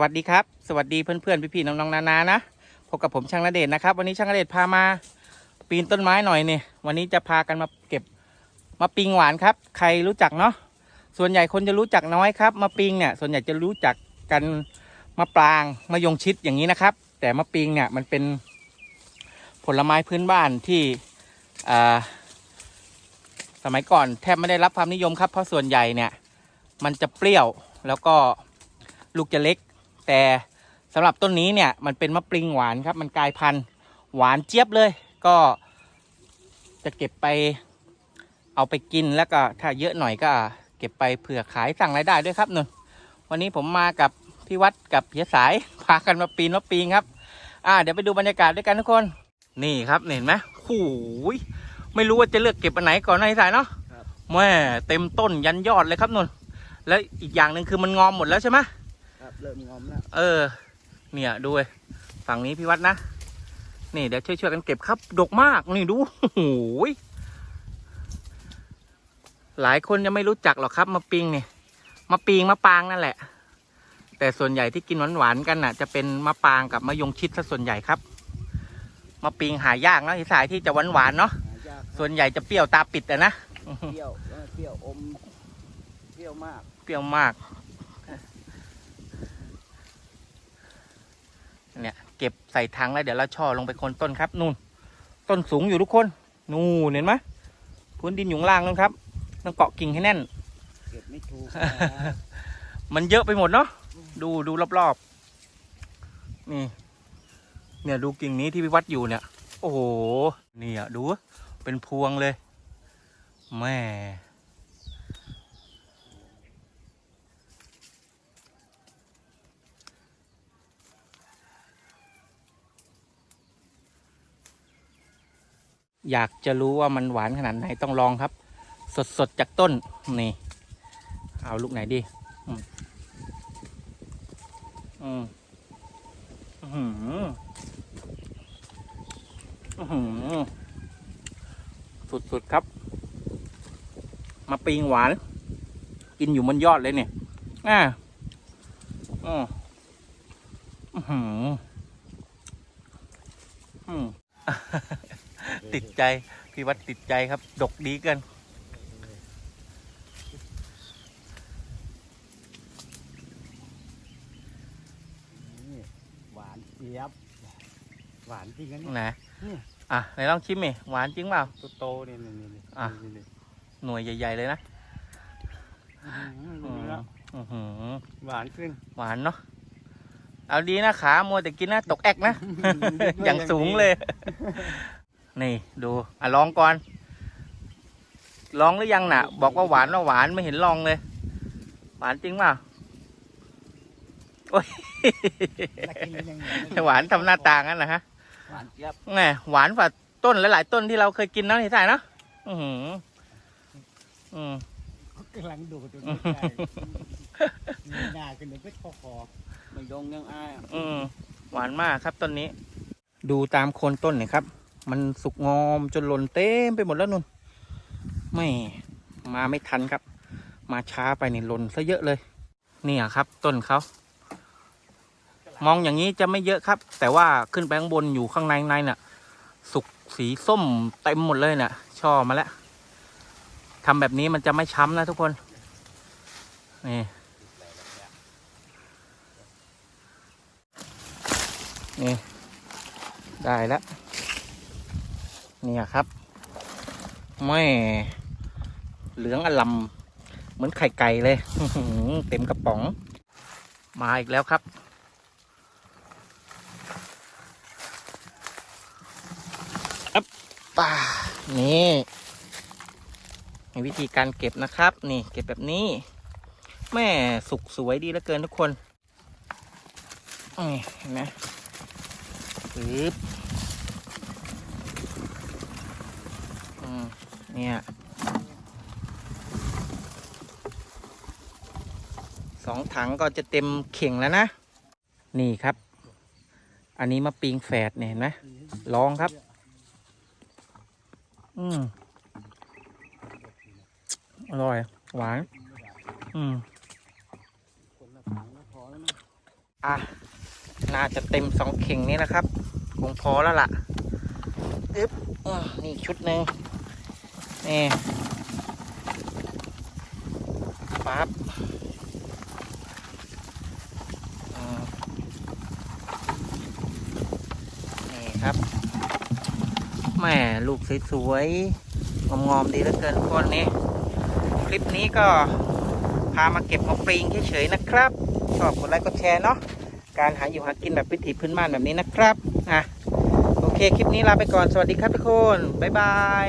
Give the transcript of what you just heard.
วัสดีครับ สวัสดีเพื่อนๆ พี่ๆ น้องๆ นานานะพบกับผมช่างระเดชนะครับ วันนี้ช่างระเดชพามาปีนต้นไม้หน่อยเนี่ยวันนี้จะพากันมาเก็บมะปิงหวานครับ ใครรู้จักเนาะส่วนใหญ่คนจะรู้จักน้อยครับมะปิงเนี่ยส่วนใหญ่จะรู้จักกันมะปรางมะยงชิดอย่างนี้นะครับ แต่มะปิงเนี่ยมันเป็นผลไม้พื้นบ้านที่สมัยก่อนแทบไม่ได้รับความนิยมครับเพราะส่วนใหญ่เนี่ยมันจะเปรี้ยวแล้วก็ลูกจะเล็ก แต่สำหรับต้นนี้เนี่ยมันเป็นมะปริงหวานครับ มันกลายพันธุ์หวานเจี๊ยบเลย ก็จะเก็บไปเอาไปกินแล้วก็ถ้าเยอะหน่อยก็เก็บไปเผื่อขายสั่งรายได้ด้วยครับนุ่นวันนี้ผมมากับพี่วัดกับเพียสายพากันมาปีนมะปิงครับ อ่า เดี๋ยวไปดูบรรยากาศด้วยกันทุกคน นี่ครับเห็นไหมโอ้ยไม่รู้ว่าจะเลือกเก็บอันไหนก่อนนะพี่สายเนาะแม่เต็มต้นยันยอดเลยครับนุ่นแล้วอีกอย่างหนึ่งคือมันงอมหมดแล้วใช่ไหม ครับเริ่มงอมแล้วเออ เนี่ยดูเว้ยฝั่งนี้พี่วัดนะ นี่เดี๋ยวช่วยๆกันเก็บครับ ดกมากนี่ดูโอ้โหยหลายคนยังไม่รู้จักหรอกครับมะปิงเนี่ยมะปิงมะปางนั่นแหละ แต่ส่วนใหญ่ที่กินหวานๆกันน่ะ จะเป็นมะปางกับมะยงชิดซะส่วนใหญ่ครับมะปิงหายากนะที่สายที่จะหวานๆเนาะหายากส่วนใหญ่จะเปรี้ยวตาปิดอะนะเปรี้ยวแล้วเปรี้ยวอมเปรี้ยวมาก เปรี้ยวมาก เนี่ยเก็บใส่ถังแล้วเดี๋ยวเราช่อลงไปโคนต้นครับนู่น ต้นสูงอยู่ทุกคนนู่นเห็นไหมพื้นดินอยู่ข้างล่างนู่นครับต้องเกาะกิ่งให้แน่น เก็บไม่ถูกมันเยอะไปหมดเนาะดูดูรอบๆนี่ เนี่ยดูกิ่งนี้ที่พี่วัดอยู่เนี่ย โอ้โหนี่อะดูเป็นพวงเลยแม่ อยากจะรู้ว่ามันหวานขนาดไหนต้องลองครับ สดๆจากต้นนี่ เอาลูกไหนดี อืมอืมอื้อหืออื้อหือสุดๆครับ มาปิงหวาน กินอยู่บนยอดเลยเนี่ยอ่าอืมอื้อหืออืม ติดใจ พี่วัดติดใจครับ ดกดีเกินนี่หวานเจี๊ยบ หวานจริงนะนี่นะนี่อะไหนลองชิมดิหวานจริงเปล่า ตัวโตนี่นี่นี่นี่อะ นี่นี่หน่วยใหญ่ ๆ เลยนะอื้อหือดูแล้วอื้อหือหวานขึ้น หวานเนาะเอาดีนะขามัวแต่กินนะตกแอกนะ อย่างสูงเลย นี่ดูอะลองก่อน ลองหรือยังน่ะ บอกว่าหวานว่าหวานไม่เห็นลองเลย หวานจริงเปล่าโอ้ยแล้วกินแล้วยังไงหวานทำหน้าตางั้นนะฮะหวานเจี๊ยบแหมหวานกว่าต้นหลายๆต้นที่เราเคยกินนะที่ใส่เนาะอือหืออืมกำลังดูดอยู่ใกล้ๆมีหน้าขึ้นเดี๋ยวไปคอคอไม่ยงยังอายอะอืมหวานมากครับต้นนี้ ดูตามโคนต้นเนี่ยครับ มันสุกงอมจนหล่นเต็มไปหมดแล้วนุ่นไม่มาไม่ทันครับ มาช้าไปนี่หล่นซะเยอะเลยเนี่ยครับ ต้นเขามองอย่างนี้จะไม่เยอะครับ แต่ว่าขึ้นไปข้างบนอยู่ข้างในในน่ะ สุกสีส้มเต็มหมดเลยน่ะ ช่อมาแล้วทำแบบนี้มันจะไม่ช้ำนะทุกคน นี่ นี่ ได้แล้ว เนี่ยครับไม่เหลืองอลำเหมือนไข่ไก่เลยเต็มกระป๋อง มาอีกแล้วครับ อัปป่านี่มีวิธีการเก็บนะครับ นี่เก็บแบบนี้ แม่สุกสวยดีเหลือเกินทุกคนนี่เห็นไหมปึ๊บอืม เนี่ยสองถังก็จะเต็มเข่งแล้วนะ นี่ครับ อันนี้มาปิงแฝดเนี่ยเห็นไหมลองครับ อืมอร่อย หวาน อืมคนละถังก็พอแล้วนะอะ น่าจะเต็มสองเข่งนี้นะครับ คงพอแล้วล่ะ อึ๊บอะนี่ชุดหนึ่ง นี่ปั๊บอืมนี่ครับแม่ลูกสวยๆ งอมๆ ดีเหลือเกินทุกคนนี่คลิปนี้ก็พามาเก็บมาปริงเฉยๆนะครับ ชอบกดไลค์กดแชร์เนาะการหาอยู่หากินแบบวิถีพื้นบ้านแบบนี้นะครับอะโอเค คลิปนี้ลาไปก่อน สวัสดีครับทุกคน บ๊ายบาย